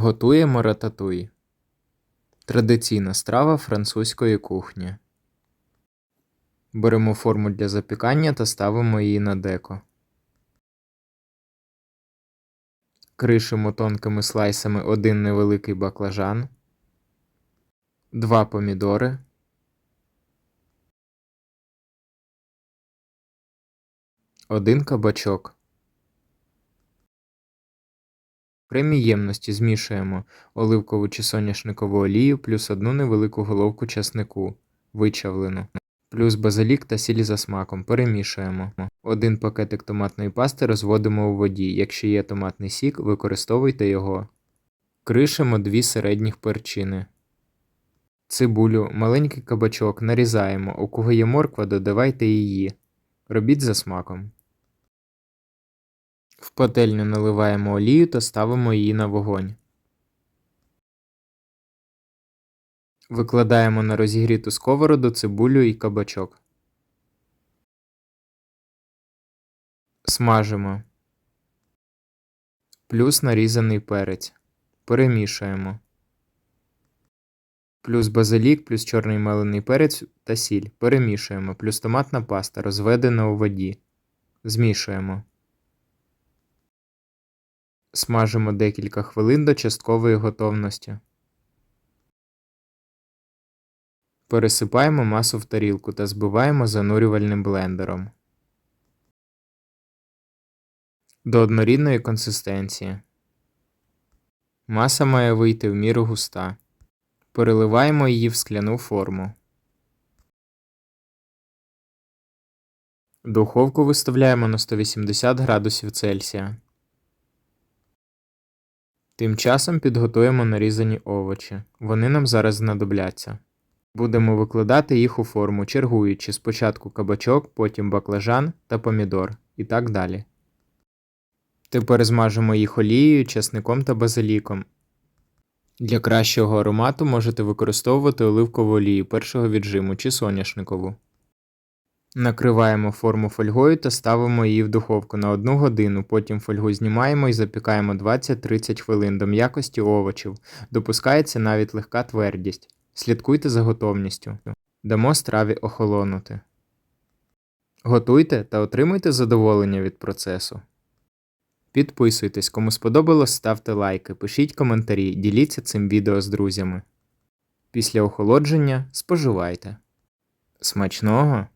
Готуємо рататуй. Традиційна страва французької кухні. Беремо форму для запікання та ставимо її на деко. Кришимо тонкими слайсами один невеликий баклажан, два помідори, один кабачок. При ємності змішуємо оливкову чи соняшникову олію плюс одну невелику головку часнику, вичавлену, плюс базилік та сіль за смаком. Перемішуємо. Один пакетик томатної пасти розводимо у воді. Якщо є томатний сік, використовуйте його. Кришимо дві середніх перчини. Цибулю, маленький кабачок нарізаємо. У кого є морква, додавайте її. Робіть за смаком. Пательню наливаємо олію та ставимо її на вогонь. Викладаємо на розігріту сковороду цибулю і кабачок. Смажимо. Плюс нарізаний перець. Перемішуємо. Плюс базилік, плюс чорний мелений перець та сіль. Перемішуємо. Плюс томатна паста, розведена у воді. Змішуємо. Смажимо декілька хвилин до часткової готовності. Пересипаємо масу в тарілку та збиваємо занурювальним блендером до однорідної консистенції. Маса має вийти в міру густа. Переливаємо її в скляну форму. Духовку виставляємо на 180 градусів Цельсія. Тим часом підготуємо нарізані овочі. Вони нам зараз знадобляться. Будемо викладати їх у форму, чергуючи спочатку кабачок, потім баклажан та помідор і так далі. Тепер змажемо їх олією, часником та базиліком. Для кращого аромату можете використовувати оливкову олію першого віджиму чи соняшникову. Накриваємо форму фольгою та ставимо її в духовку на 1 годину, потім фольгу знімаємо і запікаємо 20-30 хвилин до м'якості овочів. Допускається навіть легка твердість. Слідкуйте за готовністю. Дамо страві охолонути. Готуйте та отримуйте задоволення від процесу. Підписуйтесь, кому сподобалось, ставте лайки, пишіть коментарі, діліться цим відео з друзями. Після охолодження споживайте. Смачного!